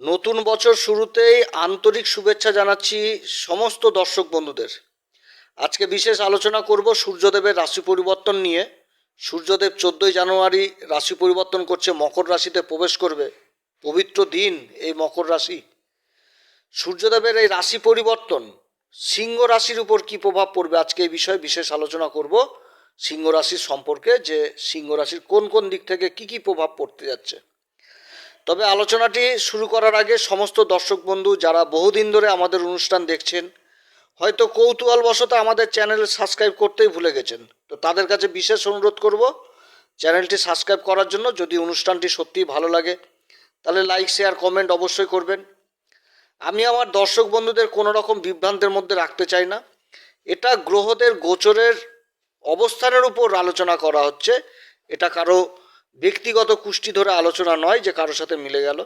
নতুন বছর শুরুতেই আন্তরিক শুভেচ্ছা জানাচ্ছি সমস্ত দর্শক বন্ধুদের। আজকে বিশেষ আলোচনা করব সূর্যদেবের রাশি পরিবর্তন নিয়ে। সূর্যদেব চোদ্দোই জানুয়ারি রাশি পরিবর্তন করছে, মকর রাশিতে প্রবেশ করবে। পবিত্র দিন এই মকর রাশি। সূর্যদেবের এই রাশি পরিবর্তন সিংহ রাশির উপর কি প্রভাব পড়বে আজকে এই বিষয়ে বিশেষ আলোচনা করব। সিংহ রাশির সম্পর্কে যে সিংহ রাশির কোন কোন দিক থেকে কি কি প্রভাব পড়তে যাচ্ছে। তবে আলোচনাটি শুরু করার আগে সমস্ত দর্শক বন্ধু, যারা বহুদিন ধরে আমাদের অনুষ্ঠান দেখছেন, হয়তো কৌতূহলবশত আমাদের চ্যানেল সাবস্ক্রাইব করতেই ভুলে গেছেন। তো তাদের কাছে বিশেষ অনুরোধ করব চ্যানেলটি সাবস্ক্রাইব করার জন্য যদি অনুষ্ঠানটি সত্যিই ভালো লাগে, তাহলে লাইক, শেয়ার, কমেন্ট অবশ্যই করবেন। আমি আমার দর্শক বন্ধুদের কোনো রকম বিভ্রান্তের মধ্যে রাখতে চাই না। এটা গ্রহদের গোচরের অবস্থানের উপর আলোচনা করা হচ্ছে, এটা কারও ব্যক্তিগত কুষ্টি ধরে আলোচনা নয় যে কারোর সাথে মিলে গেল।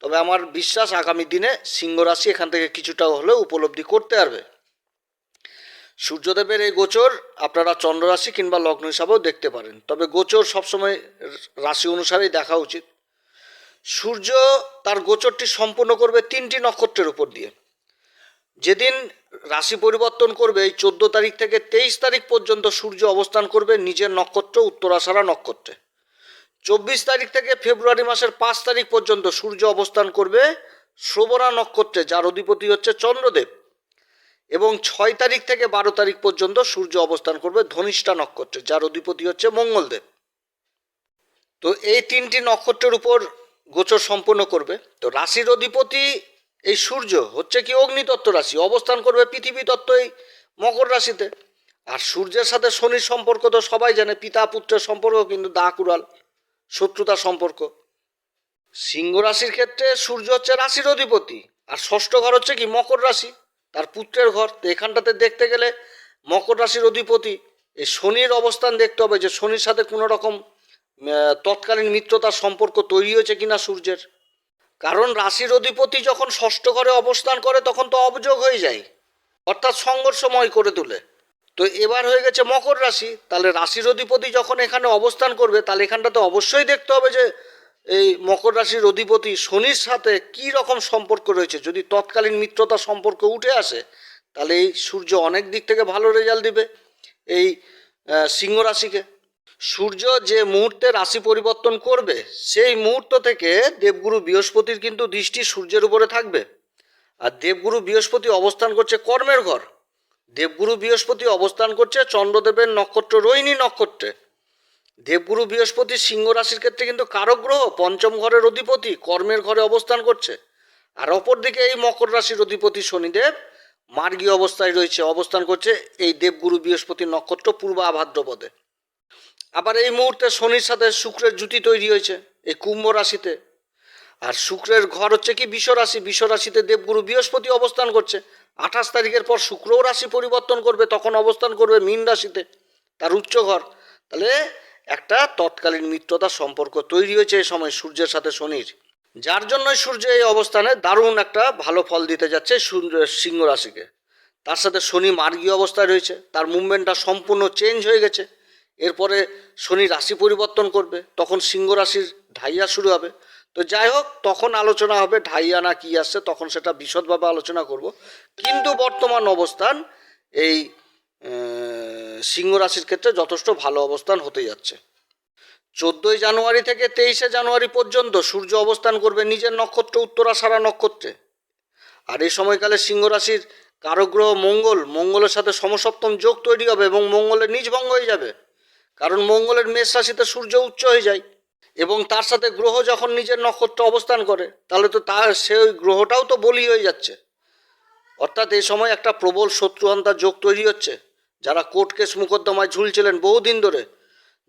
তবে আমার বিশ্বাস আগামী দিনে সিংহ রাশি এখান থেকে কিছুটা হলেও উপলব্ধি করতে পারবে। সূর্যদেবের এই গোচর আপনারা চন্দ্র রাশি কিংবা লগ্ন হিসাবেও দেখতে পারেন। তবে গোচর সবসময় রাশি অনুসারেই দেখা উচিত। সূর্য তার গোচরটি সম্পূর্ণ করবে তিনটি নক্ষত্রের উপর দিয়ে। যেদিন রাশি পরিবর্তন করবে, এই চোদ্দ তারিখ থেকে তেইশ তারিখ পর্যন্ত সূর্য অবস্থান করবে নিজের নক্ষত্র উত্তরাষাঢ়া নক্ষত্রে। চব্বিশ তারিখ থেকে ফেব্রুয়ারি মাসের পাঁচ তারিখ পর্যন্ত সূর্য অবস্থান করবে শ্রবণা নক্ষত্রে, যার অধিপতি হচ্ছে চন্দ্রদেব। এবং ছয় তারিখ থেকে বারো তারিখ পর্যন্ত সূর্য অবস্থান করবে ধনিষ্ঠা নক্ষত্রে, যার অধিপতি হচ্ছে মঙ্গলদেব। তো এই তিনটি নক্ষত্রের উপর গোচর সম্পন্ন করবে। তো রাশির অধিপতি এই সূর্য হচ্ছে কি অগ্নিতত্ত্ব রাশি, অবস্থান করবে পৃথিবী তত্ত্ব এই মকর রাশিতে। আর সূর্যের সাথে শনির সম্পর্ক তো সবাই জানে, পিতা পুত্রের সম্পর্ক কিন্তু দা কুড়াল। শত্রুতার সম্পর্ক। সিংহ রাশির ক্ষেত্রে সূর্য হচ্ছে রাশির অধিপতি, আর ষষ্ঠ ঘর হচ্ছে কি মকর রাশি, তার পুত্রের ঘর। তো এখানটাতে দেখতে গেলে মকর রাশির অধিপতি, এই শনির অবস্থান দেখতে হবে যে শনির সাথে কোনো রকম তৎকালীন মিত্রতার সম্পর্ক তৈরি হয়েছে কিনা সূর্যের। কারণ রাশির অধিপতি যখন ষষ্ঠ ঘরে অবস্থান করে, তখন তো অবযোগ হয়ে যায়, অর্থাৎ সংঘর্ষময় করে তোলে। তো এবার হয়ে গেছে মকর রাশি। তাহলে রাশির অধিপতি যখন এখানে অবস্থান করবে, তাহলে এখানটাতে অবশ্যই দেখতে হবে যে এই মকর রাশির অধিপতি শনির সাথে কি রকম সম্পর্ক রয়েছে। যদি তৎকালীন মিত্রতা সম্পর্ক উঠে আসে, তাহলে এই সূর্য অনেক দিক থেকে ভালো রেজাল্ট দিবে এই সিংহ রাশিকে। সূর্য যে মুহূর্তে রাশি পরিবর্তন করবে, সেই মুহূর্ত থেকে দেবগুরু বৃহস্পতির কিন্তু দৃষ্টি সূর্যের উপরে থাকবে। আর দেবগুরু বৃহস্পতি অবস্থান করছে কর্মের ঘর। দেবগুরু বৃহস্পতি অবস্থান করছে চন্দ্রদেবের নক্ষত্র রোহিণী নক্ষত্রে। দেবগুরু বৃহস্পতি সিংহ রাশির ক্ষেত্রে কিন্তু কারক গ্রহ, পঞ্চম ঘরের অধিপতি, কর্মের ঘরে অবস্থান করছে। আর অপরদিকে এই মকর রাশির অধিপতি শনিদেব মার্গীয় অবস্থায় রয়েছে, অবস্থান করছে এই দেবগুরু বৃহস্পতি নক্ষত্র পূর্বা ভাদ্রপদে আবার এই মুহূর্তে শনির সাথে শুক্রের জুতি তৈরি হয়েছে এই কুম্ভ রাশিতে। আর শুক্রের ঘর হচ্ছে কি, বিশ্বরাশি। রাশি বিষ রাশিতে দেবগুরু বৃহস্পতি অবস্থান করছে। আঠাশ তারিখের পর শুক্রও রাশি পরিবর্তন করবে, তখন অবস্থান করবে মীন রাশিতে, তার উচ্চ ঘর। তাহলে একটা তৎকালীন মিত্রতার সম্পর্ক তৈরি হয়েছে এই সময় সূর্যের সাথে শনির। যার জন্যই সূর্য এই অবস্থানে দারুণ একটা ভালো ফল দিতে যাচ্ছে সিংহ রাশিকে। তার সাথে শনি মার্গীয় অবস্থায় রয়েছে, তার মুভমেন্টটা সম্পূর্ণ চেঞ্জ হয়ে গেছে। এরপরে শনি রাশি পরিবর্তন করবে, তখন সিংহ রাশির ঢাইয়া শুরু হবে। তো যাই হোক, তখন আলোচনা হবে, ঢাইয়া না কি আসছে, তখন সেটা বিশদভাবে আলোচনা করব। কিন্তু বর্তমান অবস্থান এই সিংহ রাশির ক্ষেত্রে যথেষ্ট ভালো অবস্থান হতে যাচ্ছে। চোদ্দোই জানুয়ারি থেকে তেইশে জানুয়ারি পর্যন্ত সূর্য অবস্থান করবে নিজের নক্ষত্র উত্তরা সারা নক্ষত্রে। আর এই সময়কালে সিংহ রাশির কারগ্রহ মঙ্গল, মঙ্গলের সাথে সমসপ্তম যোগ তৈরি হবে এবং মঙ্গলের নিজ ভঙ্গ হয়ে যাবে। কারণ মঙ্গলের মেষ রাশিতে সূর্য উচ্চ হয়ে যায়। এবং তার সাথে গ্রহ যখন নিজের নক্ষত্র অবস্থান করে, তাহলে তো তার সেই গ্রহটাও তো বলি হয়ে যাচ্ছে। অর্থাৎ এই সময় একটা প্রবল শত্রু শত্রুহন্তার যোগ তৈরি হচ্ছে। যারা কোর্ট কেস মোকদ্দমায় ঝুলছিলেন বহুদিন ধরে,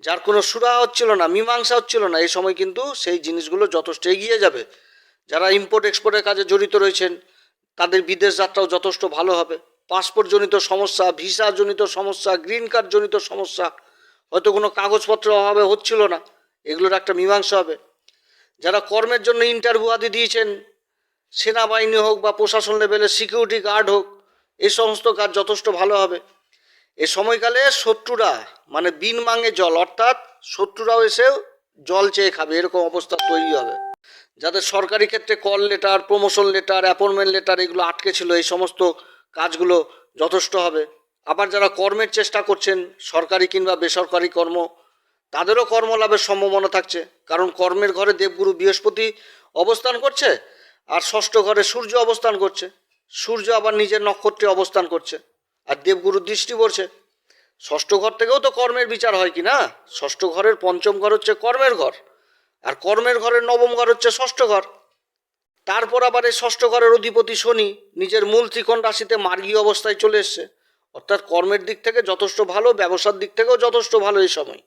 যার কোনো সুরা হচ্ছিল না, মীমাংসা হচ্ছিল না এই সময় কিন্তু সেই জিনিসগুলো যথেষ্ট এগিয়ে যাবে। যারা ইম্পোর্ট এক্সপোর্টের কাজে জড়িত রয়েছেন, তাদের বিদেশ যাত্রাও যথেষ্ট ভালো হবে। পাসপোর্ট জনিত সমস্যা ভিসা জনিত সমস্যা গ্রিন কার্ড জনিত সমস্যা, হয়তো কোনো কাগজপত্র অভাবে হচ্ছিল না। এগুলোর একটা মীমাংসা হবে। যারা কর্মের জন্য ইন্টারভিউ আদি দিয়েছেন, সেনাবাহিনী হোক বা প্রশাসন লেভেলের সিকিউরিটি গার্ড হোক এই সমস্ত কাজ যথেষ্ট ভালো হবে। এ সময়কালে শত্রুরা মানে বিন মাঙে জল, অর্থাৎ শত্রুরাও এসে জল চেয়ে খাবে, এরকম অবস্থা তৈরি হবে। যাদের সরকারি ক্ষেত্রে call letter promotion letter appointment letter এগুলো আটকে ছিল, এই সমস্ত কাজগুলো যথেষ্ট হবে। আবার যারা কর্মের চেষ্টা করছেন, সরকারি কিংবা বেসরকারি কর্ম তাদেরও কর্মলাভের সম্ভাবনা থাকছে। কারণ কর্মের ঘরে দেবগুরু বৃহস্পতি অবস্থান করছে আর ষষ্ঠ ঘরে সূর্য অবস্থান করছে। সূর্য আবার নিজের নক্ষত্রে অবস্থান করছে আর দেবগুরুর দৃষ্টি পড়ছে। ষষ্ঠ ঘর থেকেও তো কর্মের বিচার হয় কি না? ষষ্ঠ ঘরের পঞ্চম ঘর হচ্ছে কর্মের ঘর আর কর্মের ঘরের নবম ঘর হচ্ছে ষষ্ঠ ঘর। তারপর আবার এই ষষ্ঠ ঘরের অধিপতি শনি নিজের মূল ত্রিকোণ রাশিতে মার্গী অবস্থায় চলে এসছে। অর্থাৎ কর্মের দিক থেকে যথেষ্ট ভালো, ব্যবসার দিক থেকেও যথেষ্ট ভালো এই সময়।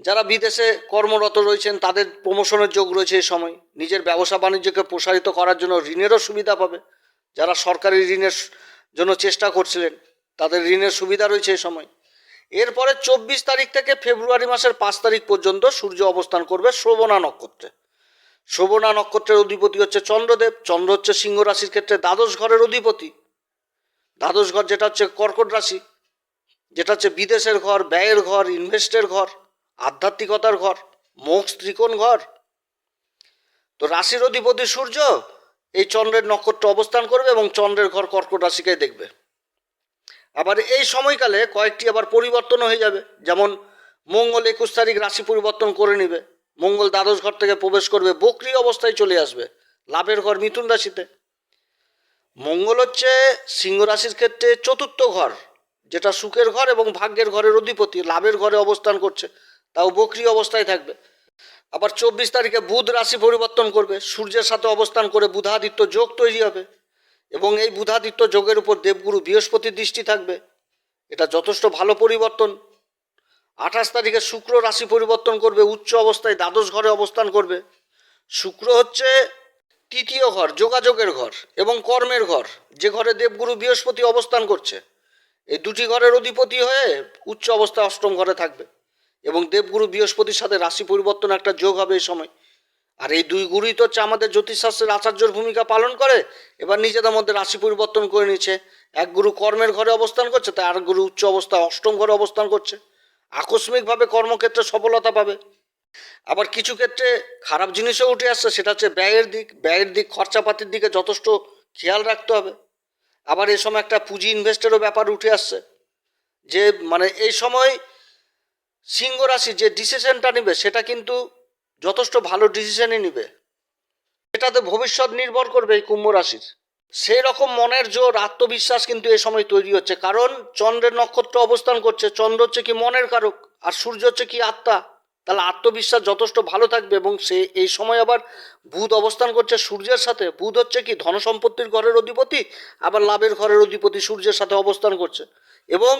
যারা বিদেশে কর্মরত রয়েছেন, তাদের প্রমোশনের যোগ রয়েছে এই সময়। নিজের ব্যবসা বাণিজ্যকে প্রসারিত করার জন্য ঋণেরও সুবিধা পাবে। যারা সরকারি ঋণের জন্য চেষ্টা করছিলেন, তাদের ঋণের সুবিধা রয়েছে এই সময়। এরপরে চব্বিশ তারিখ থেকে ফেব্রুয়ারি মাসের পাঁচ তারিখ পর্যন্ত সূর্য অবস্থান করবে শ্রবণা নক্ষত্রে। শ্রবণা নক্ষত্রের অধিপতি হচ্ছে চন্দ্রদেব। চন্দ্র হচ্ছে সিংহ রাশির ক্ষেত্রে দ্বাদশ ঘরের অধিপতি। দ্বাদশ ঘর যেটা হচ্ছে কর্কট রাশি, যেটা হচ্ছে বিদেশের ঘর, ব্যয়ের ঘর ইনভেস্টের ঘর। আধ্যাত্মিকতার ঘর, মোক্ষ ত্রিকোণ ঘর। তো রাশির অধিপতি সূর্য এই চন্দ্রের নক্ষত্র অবস্থান করবে এবং চন্দ্রের ঘর কর্কট রাশিকে দেখবে। আবার এই সময়কালে কয়েকটি আবার পরিবর্তন হয়ে যাবে। যেমন মঙ্গল একুশ তারিখ রাশি পরিবর্তন করে নেবে। মঙ্গল দ্বাদশ ঘর থেকে প্রবেশ করবে, বকরি অবস্থায় চলে আসবে, লাভের ঘর মিথুন রাশিতে। মঙ্গল হচ্ছে সিংহ রাশির ক্ষেত্রে চতুর্থ ঘর, যেটা সুখের ঘর এবং ভাগ্যের ঘরের অধিপতি, লাভের ঘরে অবস্থান করছে। তাও বকরি অবস্থায় থাকবে। আবার চব্বিশ তারিখে বুধ রাশি পরিবর্তন করবে। সূর্যের সাথে অবস্থান করে বুধাদিত্য যোগ তৈরি হবে এবং এই বুধাদিত্য যোগের উপর দেবগুরু বৃহস্পতির দৃষ্টি থাকবে। এটা যথেষ্ট ভালো পরিবর্তন। আঠাশ তারিখে শুক্র রাশি পরিবর্তন করবে, উচ্চ অবস্থায় দ্বাদশ ঘরে অবস্থান করবে। শুক্র হচ্ছে তৃতীয় ঘর, যোগাযোগের ঘর এবং কর্মের ঘর। যে ঘরে দেবগুরু বৃহস্পতি অবস্থান করছে, এই দুটি ঘরের অধিপতি হয়ে উচ্চ অবস্থায় অষ্টম ঘরে থাকবে। এবং দেবগুরু বৃহস্পতির সাথে রাশি পরিবর্তন একটা যোগ হবে এই সময়। আর এই দুই গুরুই তো হচ্ছে আমাদের জ্যোতিষশাস্ত্রের আচার্যর ভূমিকা পালন করে, এবার নিজেদের মধ্যে রাশি পরিবর্তন করে নিচ্ছে। এক গুরু কর্মের ঘরে অবস্থান করছে তাই আর গুরু উচ্চ অবস্থায় অষ্টম ঘরে অবস্থান করছে। আকস্মিকভাবে কর্মক্ষেত্রে সফলতা পাবে। আবার কিছু ক্ষেত্রে খারাপ জিনিসও উঠে আসছে, সেটা হচ্ছে ব্যয়ের দিক ব্যয়ের দিক, খরচাপাতির দিকে যথেষ্ট খেয়াল রাখতে হবে। আবার এ সময় একটা পুঁজি ইনভেস্টেরও ব্যাপার উঠে আসছে। যে মানে এই সময় সিংহ রাশি যে ডিসিশনটা নেবে, সেটা কিন্তু যথেষ্ট ভালো ডিসিশনই নেবে। এটাতে ভবিষ্যৎ নির্ভর করবে এই কুম্ভ রাশির। সেই রকম মনের জোর, আত্মবিশ্বাস কিন্তু এই সময় তৈরি হচ্ছে। কারণ চন্দ্রের নক্ষত্র অবস্থান করছে, চন্দ্র হচ্ছে কি মনের কারক, আর সূর্য হচ্ছে কি আত্মা। তাহলে আত্মবিশ্বাস যথেষ্ট ভালো থাকবে এবং সে এই সময় আবার বুধ অবস্থান করছে সূর্যের সাথে। বুধ হচ্ছে কি ধনসম্পত্তির ঘরের অধিপতি, আবার লাভের ঘরের অধিপতি সূর্যের সাথে অবস্থান করছে। এবং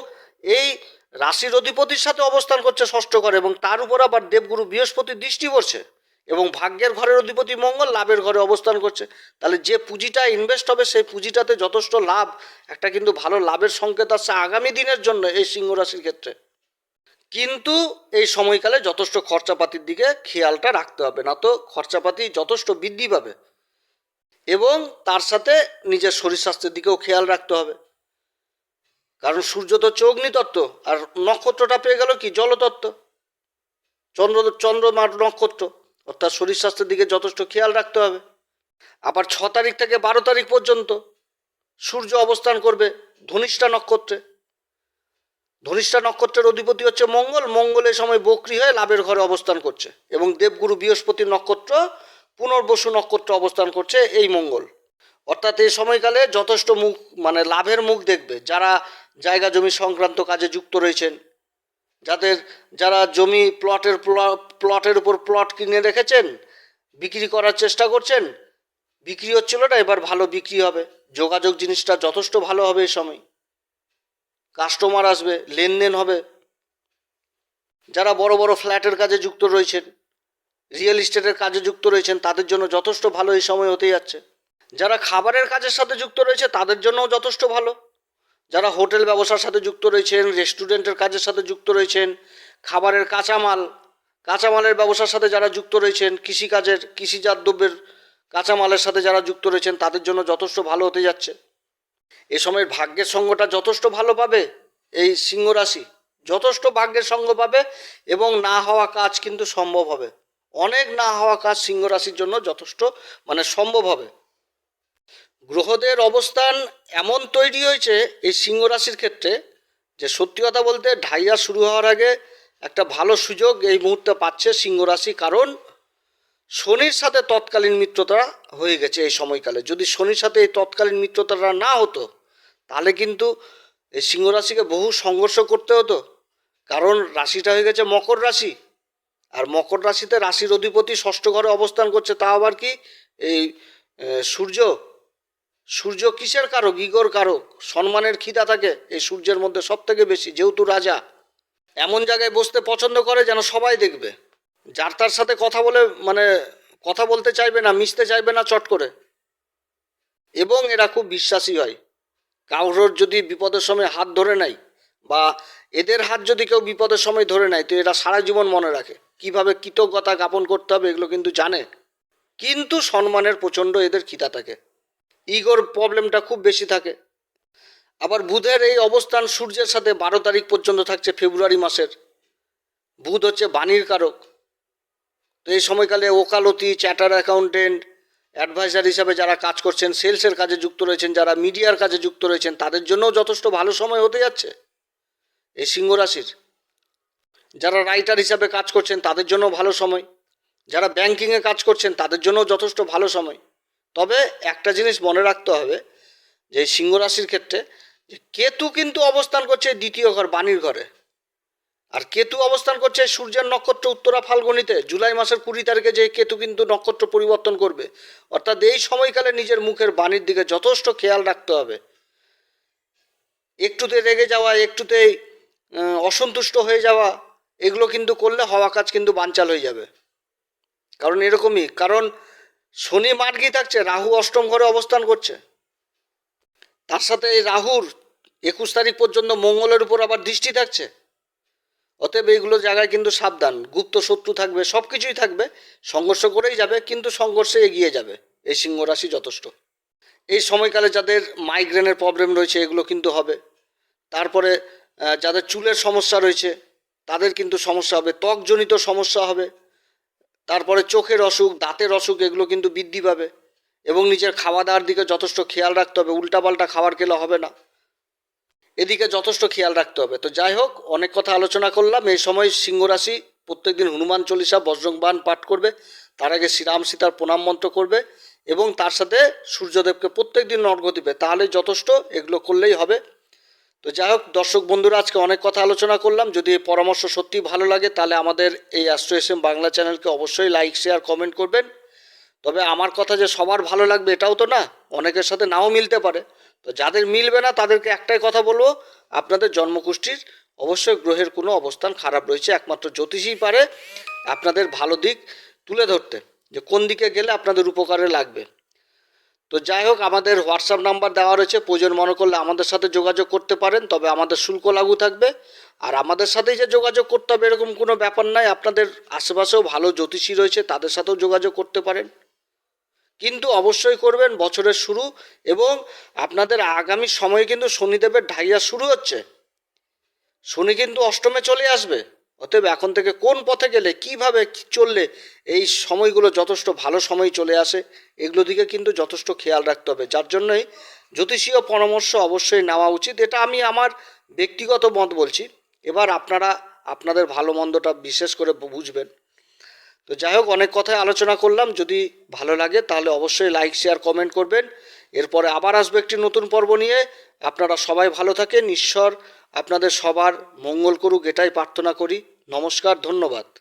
এই রাশির অধিপতির সাথে অবস্থান করছে ষষ্ঠ ঘরে এবং তার উপর আবার দেবগুরু বৃহস্পতি দৃষ্টি পড়ছে এবং ভাগ্যের ঘরের অধিপতি মঙ্গল লাভের ঘরে অবস্থান করছে। তাহলে যে পুঁজিটা ইনভেস্ট হবে সেই পুঁজিটাতে যথেষ্ট লাভ, একটা কিন্তু ভালো লাভের সংকেত আসছে আগামী দিনের জন্য এই সিংহ রাশির ক্ষেত্রে। কিন্তু এই সময়কালে যথেষ্ট খরচাপাতির দিকে খেয়ালটা রাখতে হবে, না তো খরচাপাতি যথেষ্ট বৃদ্ধি পাবে এবং তার সাথে নিজের শরীর স্বাস্থ্যের দিকেও খেয়াল রাখতে হবে। কারণ সূর্য তো হচ্ছে অগ্নিতত্ত্ব আর নক্ষত্রটা পেয়ে গেল কি? জলতত্ত্ব। চন্দ্র চন্দ্রমার নক্ষত্র, অর্থাৎ শরীর স্বাস্থ্যের দিকে যথেষ্ট খেয়াল রাখতে হবে। আবার ছ তারিখ থেকে বারো তারিখ পর্যন্ত সূর্য অবস্থান করবে ধনিষ্ঠা নক্ষত্রে। ধনিষ্ঠা নক্ষত্রের অধিপতি হচ্ছে মঙ্গল। মঙ্গল এই সময় বকরি হয়ে লাভের ঘরে অবস্থান করছে এবং দেবগুরু বৃহস্পতি নক্ষত্র, পুনর্বসু নক্ষত্র অবস্থান করছে এই মঙ্গল। অর্থাৎ এই সময়কালে যথেষ্ট মুখ মানে লাভের মুখ দেখবে যারা জায়গা জমি সংক্রান্ত কাজে যুক্ত রয়েছেন। যাদের, যারা জমি প্লটের প্লটের উপর প্লট কিনে রেখেছেন, বিক্রি করার চেষ্টা করছেন, বিক্রি হচ্ছিল না, এবার ভালো বিক্রি হবে। যোগাযোগ জিনিসটা যথেষ্ট ভালো হবে এই সময়। কাস্টমার আসবে, লেনদেন হবে। যারা বড় বড় ফ্ল্যাটের কাজে যুক্ত রয়েছেন, রিয়েল এস্টেটের কাজে যুক্ত রয়েছেন, তাদের জন্য যথেষ্ট ভালো এই সময় হতে যাচ্ছে। যারা খাবারের কাজের সাথে যুক্ত রয়েছে, তাদের জন্যও যথেষ্ট ভালো। যারা হোটেল ব্যবসার সাথে যুক্ত রয়েছেন, রেস্টুরেন্টের কাজের সাথে যুক্ত রয়েছেন, খাবারের কাঁচামাল, কাঁচামালের ব্যবসার সাথে যারা যুক্ত রয়েছেন, কৃষিকাজের, কৃষিজাত দ্রব্যের কাঁচামালের সাথে যারা যুক্ত রয়েছেন, তাদের জন্য যথেষ্ট ভালো হতে যাচ্ছে। এ সময়ের ভাগ্যের সঙ্গটা যথেষ্ট ভালো পাবে এই সিংহ রাশি। যথেষ্ট ভাগ্যের সঙ্গ পাবে এবং না হওয়া কাজ কিন্তু সম্ভব হবে। অনেক না হওয়া কাজ সিংহ রাশির জন্য যথেষ্ট মানে সম্ভব হবে। গ্রহদের অবস্থান এমন তৈরি হয়েছে এই সিংহ রাশির ক্ষেত্রে যে সত্যি কথা বলতে ঢাইয়া শুরু হওয়ার আগে একটা ভালো সুযোগ এই মুহূর্তে পাচ্ছে সিংহ রাশি, কারণ শনির সাথে তৎকালীন মিত্রতা হয়ে গেছে এই সময়কালে। যদি শনির সাথে এই তৎকালীন মিত্রতাটা না হতো, তাহলে কিন্তু এই সিংহ রাশিকে বহু সংঘর্ষ করতে হতো, কারণ রাশিটা হয়ে গেছে মকর রাশি। আর মকর রাশিতে রাশির অধিপতি ষষ্ঠ ঘরে অবস্থান করছে তা আবার কি এই সূর্য সূর্য কিসের কারক? ইগর কারক। সম্মানের খিদা থাকে এই সূর্যের মধ্যে সব থেকে বেশি, যেহেতু রাজা। এমন জায়গায় বসতে পছন্দ করে যেন সবাই দেখবে। যার তার সাথে কথা বলে মানে কথা বলতে চাইবে না, মিশতে চাইবে না, চট করে। এবং এরা খুব বিশ্বাসী হয়। কারোর যদি বিপদের সময় হাত ধরে নেয়, বা এদের হাত যদি কেউ বিপদের সময় ধরে নেয়, তো এরা সারা জীবন মনে রাখে। কীভাবে কৃতজ্ঞতা জ্ঞাপন করতে হবে, এগুলো কিন্তু জানে। কিন্তু সম্মানের প্রচণ্ড এদের খিদা থাকে। ইগোর প্রবলেমটা খুব বেশি থাকে। আবার বুধের এই অবস্থান সূর্যের সাথে বারো তারিখ পর্যন্ত থাকছে, ফেব্রুয়ারি মাসের। বুধ হচ্ছে বাণীর কারক। তো এই সময়কালে ওকালতি, চ্যাটার অ্যাকাউন্টেন্ট, অ্যাডভাইজার হিসাবে যারা কাজ করছেন, সেলসের কাজে যুক্ত রয়েছেন, যারা মিডিয়ার কাজে যুক্ত রয়েছেন, তাদের জন্যও যথেষ্ট ভালো সময় হতে যাচ্ছে এই সিংহ রাশির। যারা রাইটার হিসাবে কাজ করছেন, তাদের জন্য ভালো সময়। যারা ব্যাংকিংয়ে কাজ করছেন, তাদের জন্য যথেষ্ট ভালো সময়। তবে একটা জিনিস মনে রাখতে হবে যে সিংহ রাশির ক্ষেত্রে যে কেতু কিন্তু অবস্থান করছে দ্বিতীয় ঘর, বাণীর ঘরে। আর কেতু অবস্থান করছে সূর্যের নক্ষত্র উত্তরা ফাল্গুনিতে, জুলাই মাসের কুড়ি তারিখে যে কেতু কিন্তু নক্ষত্র পরিবর্তন করবে। অর্থাৎ এই সময়কালে নিজের মুখের বাণীর দিকে যথেষ্ট খেয়াল রাখতে হবে। একটুতে রেগে যাওয়া, একটুতেই অসন্তুষ্ট হয়ে যাওয়া, এগুলো কিন্তু করলে হওয়া কাজ কিন্তু বানচাল হয়ে যাবে। কারণ এরকমই, কারণ শনি মার্গি থাকছে, রাহু অষ্টম ঘরে অবস্থান করছে। তার সাথে এই রাহুর একুশ তারিখ পর্যন্ত মঙ্গলের উপর আবার দৃষ্টি থাকছে। অতএব এইগুলো জায়গায় কিন্তু সাবধান, গুপ্ত শত্রু থাকবে সব কিছুই থাকবে, সংঘর্ষ করেই যাবে, কিন্তু সংঘর্ষে এগিয়ে যাবে, এই সিংহ রাশি যথেষ্ট। এই সময়কালে যাদের মাইগ্রেনের প্রবলেম রয়েছে, এগুলো কিন্তু হবে। তারপরে যাদের চুলের সমস্যা রয়েছে, তাদের কিন্তু সমস্যা হবে, ত্বকজনিত সমস্যা হবে। তারপরে চোখের অসুখ, দাঁতের অসুখ, এগুলো কিন্তু বৃদ্ধি পাবে। এবং নিজের খাওয়া দাওয়ার দিকে যথেষ্ট খেয়াল রাখতে হবে। উল্টাপাল্টা খাবার খেলে হবে না। এদিকে যথেষ্ট খেয়াল রাখতে হবে। তো যাই হোক, অনেক কথা আলোচনা করলাম। এই সময় সিংহ রাশি প্রত্যেকদিন হনুমান চল্লিশা বজ্রংবান পাঠ করবে। তার আগে শ্রীরাম সীতার প্রণাম মন্ত্র করবে এবং তার সাথে সূর্যদেবকে প্রত্যেক দিন অর্ঘ্য দিবে। তাহলে যথেষ্ট এগুলো করলেই হবে। তো যাই হোক, দর্শক বন্ধুরা, আজকে অনেক কথা আলোচনা করলাম। যদি এই পরামর্শ সত্যি ভালো লাগে, তাহলে আমাদের এই অ্যাস্ট্রো এস বাংলা চ্যানেলকে অবশ্যই লাইক শেয়ার কমেন্ট করবেন। তবে আমার কথা যে সবার ভালো লাগবে, এটাও তো না, অনেকের সাথে নাও মিলতে পারে। তো যাদের মিলবে না, তাদেরকে একটাই কথা বলব, আপনাদের জন্মকুষ্ঠির অবশ্যই গ্রহের কোনো অবস্থান খারাপ রয়েছে, একমাত্র জ্যোতিষই পারে আপনাদের ভালো দিক তুলে ধরতে, যে কোন দিকে গেলে আপনাদের উপকারে লাগবে। তো যাই হোক, আমাদের হোয়াটসঅ্যাপ নাম্বার দেওয়া রয়েছে। প্রয়োজন মনে করলে আমাদের সাথে যোগাযোগ করতে পারেন, তবে আমাদের শুল্ক লাগু থাকবে। আর আমাদের সাথেই যে যোগাযোগ করতে হবে এরকম কোনো ব্যাপার নাই। আপনাদের আশেপাশেও ভালো জ্যোতিষী রয়েছে, তাদের সাথেও যোগাযোগ করতে পারেন। কিন্তু অবশ্যই করবেন বছরের শুরু এবং আপনাদের আগামী সময়ে কিন্তু শনিদেবের ঢাইয়া শুরু হচ্ছে। শনি কিন্তু অষ্টমে চলে আসবে। অতএব এখন থেকে কোন পথে গেলে, কীভাবে চললে এই সময়গুলো যথেষ্ট ভালো সময় চলে আসে, এগুলো দিকে কিন্তু যথেষ্ট খেয়াল রাখতে হবে। যার জন্যই জ্যোতিষীয় পরামর্শ অবশ্যই নেওয়া উচিত। এটা আমি আমার ব্যক্তিগত মত বলছি। এবার আপনারা আপনাদের ভালো মন্দটা বিশেষ করে বুঝবেন। তো যাই হোক, অনেক কথাই আলোচনা করলাম। যদি ভালো লাগে তাহলে অবশ্যই লাইক, শেয়ার, কমেন্ট করবেন। এরপরে আবার আসবে একটি নতুন পর্ব নিয়ে। আপনারা সবাই ভালো থাকেন। ঈশ্বর আপনাদের সবার মঙ্গল করুক এটাই প্রার্থনা করি। নমস্কার ধন্যবাদ।